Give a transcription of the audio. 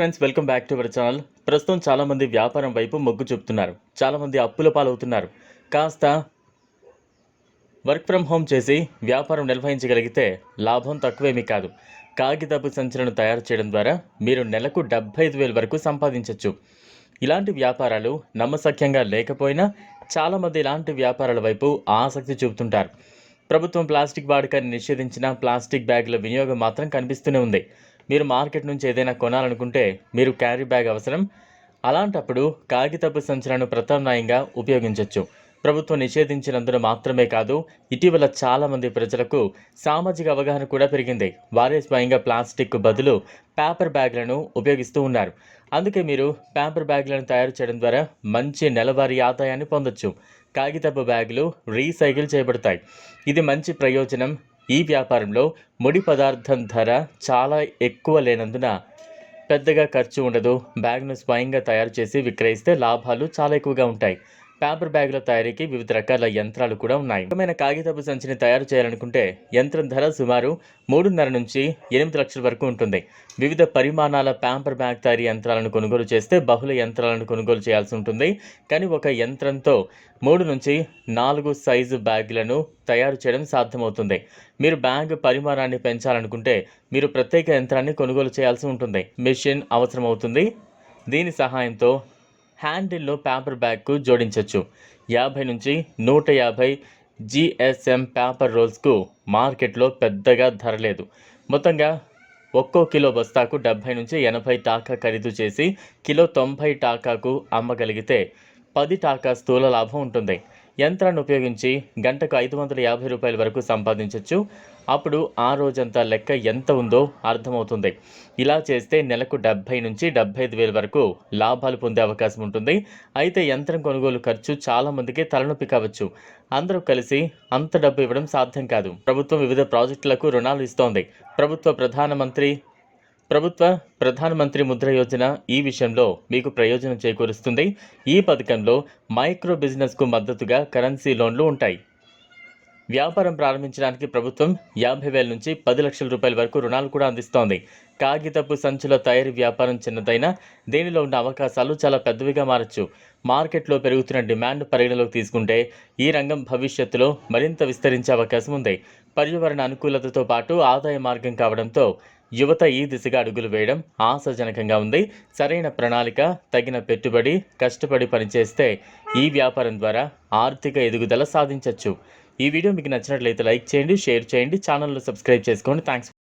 Friends welcome back to our channel ప్రస్తుతం చాలామంది వ్యాపారం వైపు మొగ్గు చూపుతున్నారు. చాలామంది అప్పుల పాలవుతున్నారు. కాస్త వర్క్ ఫ్రమ్ హోమ్ చేసి వ్యాపారం నిర్వహించగలిగితే లాభం తక్కువేమీ కాదు. కాగితపు సంచులను తయారు చేయడం ద్వారా మీరు నెలకు డెబ్బై ఐదు వేల వరకు సంపాదించవచ్చు ఇలాంటి వ్యాపారాలు నమ్మసఖ్యంగా లేకపోయినా చాలామంది ఇలాంటి వ్యాపారాల వైపు ఆసక్తి చూపుతుంటారు. ప్రభుత్వం ప్లాస్టిక్ వాడకాన్ని నిషేధించిన ప్లాస్టిక్ బ్యాగుల వినియోగం మాత్రం కనిపిస్తూనే ఉంది. మీరు మార్కెట్ నుంచి ఏదైనా కొనాలనుకుంటే మీరు క్యారీ బ్యాగ్ అవసరం. అలాంటప్పుడు కాగితపు సంచులను ప్రత్యామ్నాయంగా ఉపయోగించవచ్చు ప్రభుత్వం నిషేధించినందున మాత్రమే కాదు ఇటీవల చాలామంది ప్రజలకు సామాజిక అవగాహన కూడా పెరిగింది. వారే స్వయంగా ప్లాస్టిక్ బదులు పేపర్ బ్యాగ్లను ఉపయోగిస్తూ ఉన్నారు. అందుకే మీరు పేపర్ బ్యాగ్లను తయారు చేయడం ద్వారా మంచి నెలవారీ ఆదాయాన్ని పొందొచ్చు. కాగితపు బ్యాగులు రీసైకిల్ చేయబడతాయి. ఇది మంచి ప్రయోజనం. ఈ వ్యాపారంలో ముడి పదార్థం ధర చాలా ఎక్కువ లేనందున పెద్దగా ఖర్చు ఉండదు. బ్యాగ్ను స్వయంగా తయారు చేసి విక్రయిస్తే లాభాలు చాలా ఎక్కువగా ఉంటాయి. పేపర్ బ్యాగుల తయారీకి వివిధ రకాల యంత్రాలు కూడా ఉన్నాయి. ముఖ్యమైన కాగితపు సంచిని తయారు చేయాలనుకుంటే యంత్రం ధర సుమారు మూడున్నర నుంచి ఎనిమిది లక్షల వరకు ఉంటుంది. వివిధ పరిమాణాల పేపర్ బ్యాగ్ తయారీ యంత్రాలను కొనుగోలు చేస్తే బహుళ యంత్రాలను కొనుగోలు చేయాల్సి ఉంటుంది. కానీ ఒక యంత్రంతో మూడు నుంచి నాలుగు సైజు బ్యాగులను తయారు చేయడం సాధ్యమవుతుంది. మీరు బ్యాగ్ పరిమాణాన్ని పెంచాలనుకుంటే మీరు ప్రత్యేక యంత్రాన్ని కొనుగోలు చేయాల్సి ఉంటుంది. మెషిన్ అవసరమవుతుంది. దీని సహాయంతో హ్యాండిల్లో పేపర్ బ్యాగ్కు జోడించవచ్చు యాభై నుంచి నూట యాభై జిఎస్ఎం పేపర్ రోల్స్కు మార్కెట్లో పెద్దగా ధర లేదు. మొత్తంగా ఒక్కో కిలో బస్తాకు డెబ్భై నుంచి ఎనభై టాకా ఖరీదు చేసి కిలో తొంభై టాకాకు అమ్మగలిగితే పది టాకా స్థూల లాభం ఉంటుంది. యంత్రాన్ని ఉపయోగించి గంటకు ఐదు వందల యాభై రూపాయల వరకు సంపాదించవచ్చు అప్పుడు ఆ రోజంతా లెక్క ఎంత ఉందో అర్థమవుతుంది. ఇలా చేస్తే నెలకు డెబ్భై నుంచి డెబ్బై ఐదు వేల వరకు లాభాలు పొందే అవకాశం ఉంటుంది. అయితే యంత్రం కొనుగోలు ఖర్చు చాలామందికి తలనొప్పి కావచ్చు. అందరూ కలిసి అంత డబ్బు ఇవ్వడం సాధ్యం కాదు. ప్రభుత్వం వివిధ ప్రాజెక్టులకు రుణాలు ఇస్తోంది. ప్రభుత్వ ప్రధానమంత్రి ప్రభుత్వ ప్రధానమంత్రి ముద్ర యోజన ఈ విషయంలో మీకు ప్రయోజనం చేకూరుస్తుంది. ఈ పథకంలో మైక్రో బిజినెస్కు మద్దతుగా కరెన్సీ లోన్లు ఉంటాయి. వ్యాపారం ప్రారంభించడానికి ప్రభుత్వం యాభై వేల నుంచి పది లక్షల రూపాయల వరకు రుణాలు కూడా అందిస్తోంది. కాగితపు సంచుల తయారీ వ్యాపారం చిన్నదైనా దీనిలో ఉన్న అవకాశాలు చాలా పెద్దవిగా మారచ్చు. మార్కెట్లో పెరుగుతున్న డిమాండ్ పరిగణలోకి తీసుకుంటే ఈ రంగం భవిష్యత్తులో మరింత విస్తరించే అవకాశం ఉంది. పర్యావరణ అనుకూలతతో పాటు ఆదాయ మార్గం కావడంతో యువత ఈ దిశగా అడుగులు వేయడం ఆశాజనకంగా ఉంది. సరైన ప్రణాళిక తగిన పెట్టుబడి కష్టపడి పనిచేస్తే ఈ వ్యాపారం ద్వారా ఆర్థిక ఎదుగుదల సాధించవచ్చు ఈ వీడియో మీకు నచ్చినట్లయితే లైక్ చేయండి షేర్ చేయండి ఛానల్ను సబ్స్క్రైబ్ చేసుకోండి. థ్యాంక్స్